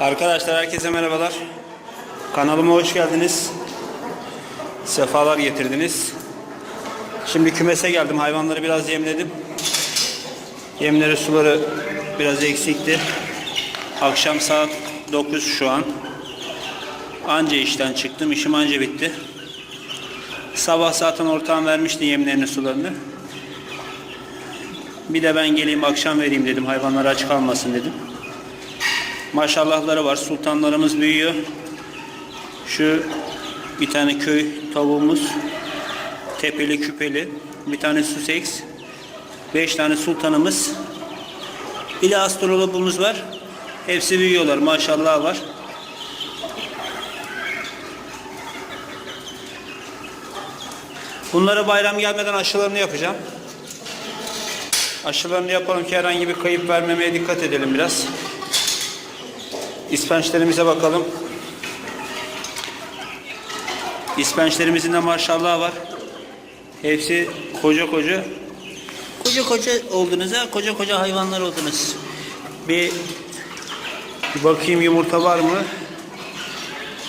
Arkadaşlar herkese merhabalar. Kanalıma hoş geldiniz. Sefalar getirdiniz. Şimdi kümese geldim. Hayvanları biraz yemledim. Yemleri suları biraz eksikti. Akşam saat 9 şu an. Anca işten çıktım. İşim anca bitti. Sabah zaten ortağım vermişti yemlerini sularını. Bir de ben geleyim akşam vereyim dedim. Hayvanlar aç kalmasın dedim. Maşallahları var. Sultanlarımız büyüyor. Şu bir tane köy tavuğumuz. Tepeli küpeli. Bir tane Sussex. Beş tane sultanımız. Bir de astrologumuz var. Hepsi büyüyorlar. Maşallah var. Bunları bayram gelmeden aşılarını yapacağım. Aşılarını yapalım ki herhangi bir kayıp vermemeye dikkat edelim biraz. İspençlerimize bakalım. İspençlerimizin de maşallah var. Hepsi koca koca. Koca koca oldunuz ha. Koca koca hayvanlar oldunuz. Bir, bir bakayım yumurta var mı?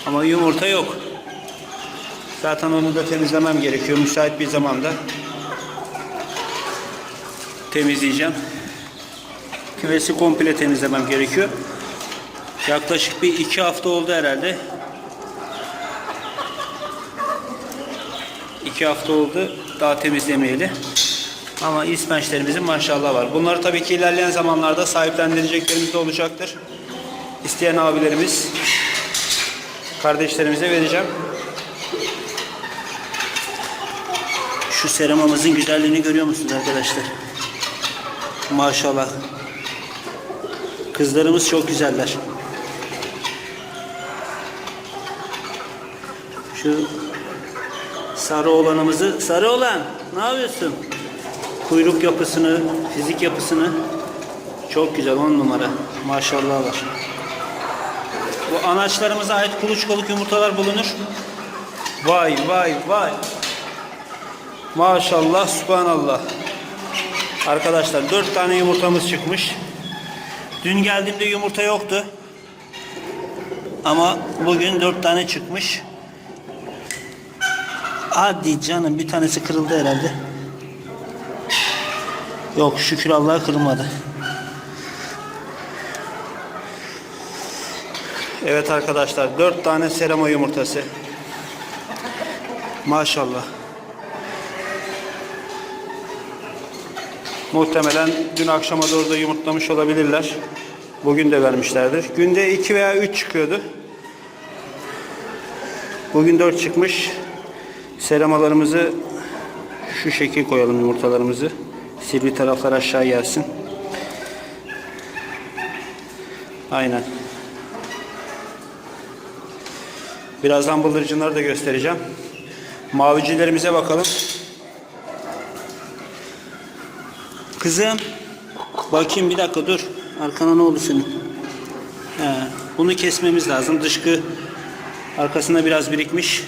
Ama yumurta yok. Zaten onu da temizlemem gerekiyor müsait bir zamanda. Temizleyeceğim. Küvesi komple temizlemem gerekiyor. Yaklaşık bir iki hafta oldu herhalde. İki hafta oldu daha temizlemeyeli. Ama ispençlerimizin maşallah var. Bunları tabii ki ilerleyen zamanlarda sahiplendireceklerimiz de olacaktır. İsteyen abilerimiz, kardeşlerimize vereceğim. Şu seramamızın güzelliğini görüyor musunuz arkadaşlar? Maşallah. Kızlarımız çok güzeller. Şu sarı olanımızı, sarı olan ne yapıyorsun? Kuyruk yapısını, fizik yapısını çok güzel on numara. Maşallah var. Bu anaçlarımıza ait kuluçkalık yumurtalar bulunur. Vay vay vay. Maşallah subhanallah. Arkadaşlar dört tane yumurtamız çıkmış. Dün geldiğimde yumurta yoktu. Ama bugün dört tane çıkmış. Hadi canım bir tanesi kırıldı herhalde. Yok şükür Allah'a kırılmadı. Evet arkadaşlar dört tane serama yumurtası. Maşallah. Muhtemelen dün akşama doğru da yumurtlamış olabilirler. Bugün de vermişlerdir. Günde 2 veya 3 çıkıyordu. Bugün 4 çıkmış. Seramalarımızı şu şekil koyalım yumurtalarımızı. Sivri taraflar aşağı gelsin. Aynen. Birazdan bıldırcınları da göstereceğim. Mavicilerimize bakalım. Kızım. Bakayım bir dakika dur. Arkana ne oldu senin? He, bunu kesmemiz lazım. Dışkı arkasında biraz birikmiş.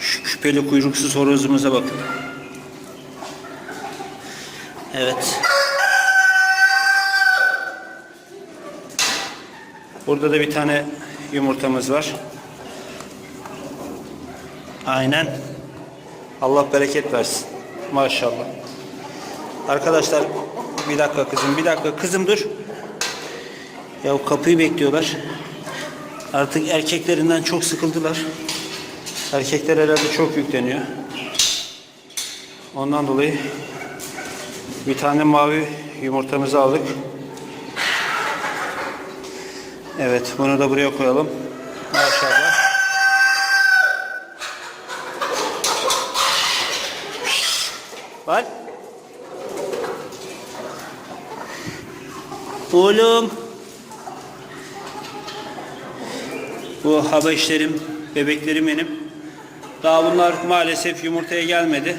Şu küpeli kuyruksuz horozumuza bakın. Evet. Burada da bir tane yumurtamız var. Aynen. Allah bereket versin. Maşallah. Arkadaşlar bir dakika kızım bir dakika kızım dur. Ya kapıyı bekliyorlar. Artık erkeklerinden çok sıkıldılar. Erkekler herhalde çok yükleniyor. Ondan dolayı bir tane mavi yumurtamızı aldık. Evet bunu da buraya koyalım. Maşallah. Bak. Oğlum. Bu habeşlerim, bebeklerim benim. Daha bunlar maalesef yumurtaya gelmedi.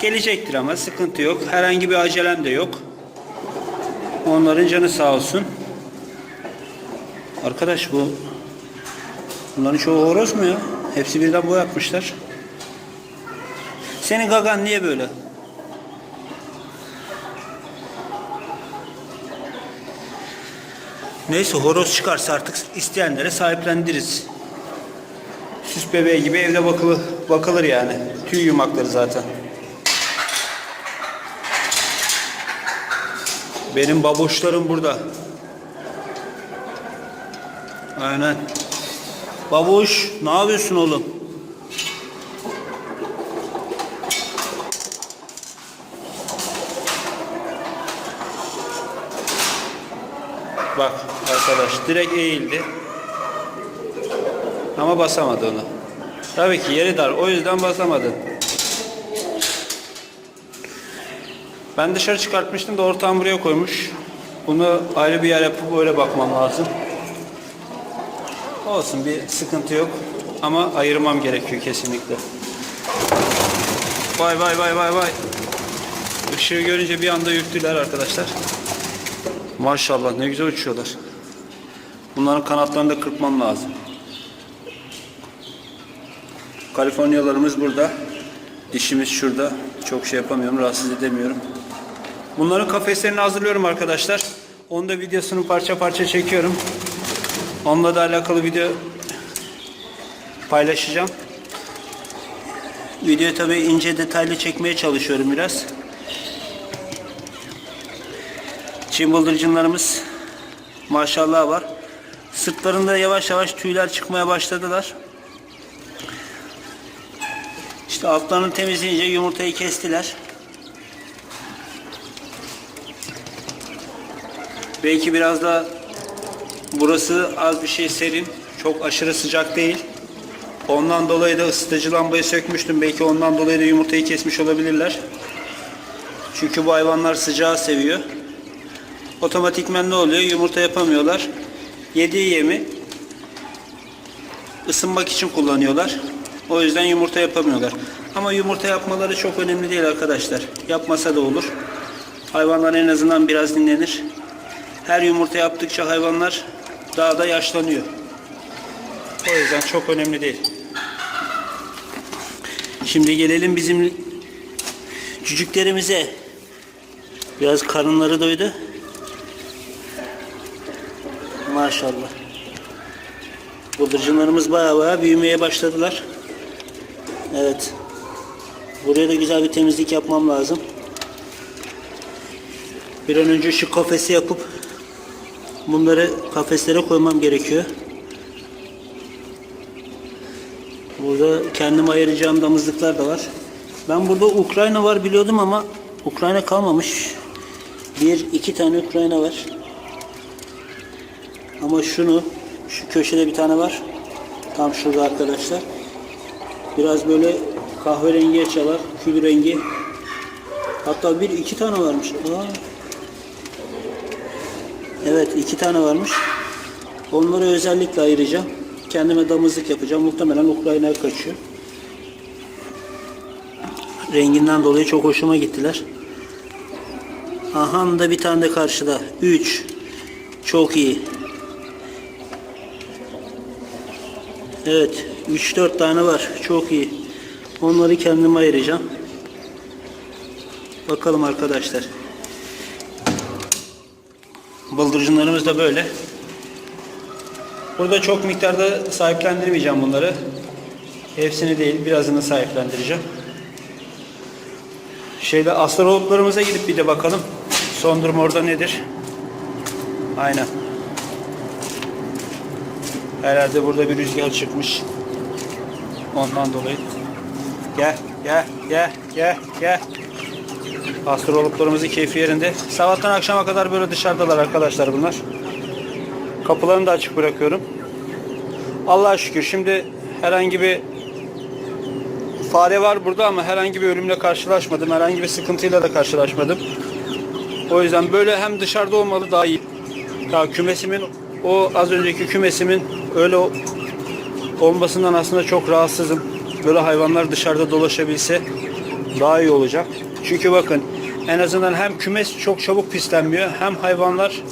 Gelecektir ama sıkıntı yok. Herhangi bir acelem de yok. Onların canı sağ olsun. Arkadaş bu bunların çoğu horoz mu ya? Hepsi birden boy atmışlar. Senin gagan niye böyle? Neyse horoz çıkarsa artık isteyenlere sahiplendiririz. Süs bebeği gibi evde bakılı, bakılır yani. Tüy yumakları zaten. Benim baboşlarım burada. Aynen. Babuş ne yapıyorsun oğlum? Bak arkadaş direkt eğildi. Ama basamadı onu. Tabii ki yeri dar. O yüzden basamadı. Ben dışarı çıkartmıştım da ortağım buraya koymuş. Bunu ayrı bir yer yapıp öyle bakmam lazım. Olsun bir sıkıntı yok. Ama ayırmam gerekiyor kesinlikle. Vay vay vay vay vay. Işığı görünce bir anda ürktüler arkadaşlar. Maşallah ne güzel uçuyorlar. Bunların kanatlarını da kırpmam lazım. Kaliforniyalarımız burada. Dişimiz şurada. Çok şey yapamıyorum, rahatsız edemiyorum. Bunların kafeslerini hazırlıyorum arkadaşlar. Onu da videosunu parça parça çekiyorum. Onunla da alakalı video paylaşacağım. Videoyu tabii ince detaylı çekmeye çalışıyorum biraz. Çin bıldırcınlarımız maşallah var. Sırtlarında yavaş yavaş tüyler çıkmaya başladılar. İşte altlarını temizleyince yumurtayı kestiler. Belki biraz da burası az bir şey serin. Çok aşırı sıcak değil. Ondan dolayı da ısıtıcı lambayı sökmüştüm. Belki ondan dolayı da yumurtayı kesmiş olabilirler. Çünkü bu hayvanlar sıcağı seviyor. Otomatikmen ne oluyor? Yumurta yapamıyorlar. Yediği yemi ısınmak için kullanıyorlar. O yüzden yumurta yapamıyorlar. Ama yumurta yapmaları çok önemli değil arkadaşlar. Yapmasa da olur. Hayvanlar en azından biraz dinlenir. Her yumurta yaptıkça hayvanlar daha da yaşlanıyor. O yüzden çok önemli değil. Şimdi gelelim bizim cücüklerimize. Biraz karınları doydu. Maşallah. Bıldırcınlarımız baya baya büyümeye başladılar. Evet. Buraya da güzel bir temizlik yapmam lazım. Bir an önce şu kafesi yapıp bunları kafeslere koymam gerekiyor. Burada kendim ayıracağım damızlıklar da var. Ben burada Ukrayna var biliyordum ama Ukrayna kalmamış. Bir, iki tane Ukrayna var. Ama şunu, şu köşede bir tane var. Tam şurada arkadaşlar. Biraz böyle kahverengiye çalar, kül rengi. Hatta bir iki tane varmış. Aa. Evet iki tane varmış. Onları özellikle ayıracağım. Kendime damızlık yapacağım. Muhtemelen Ukrayna'ya kaçıyor. Renginden dolayı çok hoşuma gittiler. Aha da bir tane de karşıda. 3. Çok iyi. Evet. 3-4 tane var. Çok iyi. Onları kendime ayıracağım. Bakalım arkadaşlar. Bıldırcınlarımız da böyle. Burada çok miktarda sahiplendirmeyeceğim bunları. Hepsini değil, birazını sahiplendireceğim. Şeyde astrologlarımıza gidip bir de bakalım. Son durum orada nedir? Aynen. Herhalde burada bir rüzgar çıkmış. Ondan dolayı. Gel, gel, gel, gel, gel. Astrologlarımızın keyfi yerinde. Sabahtan akşama kadar böyle dışarıdalar arkadaşlar bunlar. Kapılarını da açık bırakıyorum. Allah'a şükür şimdi herhangi bir fare var burada ama herhangi bir ölümle karşılaşmadım. Herhangi bir sıkıntıyla da karşılaşmadım. O yüzden böyle hem dışarıda olmalı daha iyi. Ya kümesimin o az önceki kümesimin öyle olmasından aslında çok rahatsızım. Böyle hayvanlar dışarıda dolaşabilse daha iyi olacak. Çünkü bakın en azından hem kümes çok çabuk pislenmiyor hem hayvanlar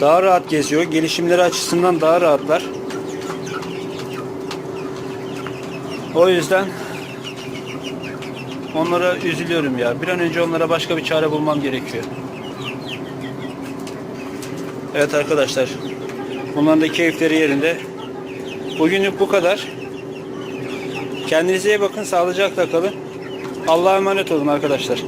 daha rahat geziyor. Gelişimleri açısından daha rahatlar. O yüzden onlara üzülüyorum ya. Bir an önce onlara başka bir çare bulmam gerekiyor. Evet arkadaşlar. Bunların da keyifleri yerinde. Bugünlük bu kadar. Kendinize iyi bakın. Sağlıcakla kalın. Allah'a emanet olun arkadaşlar.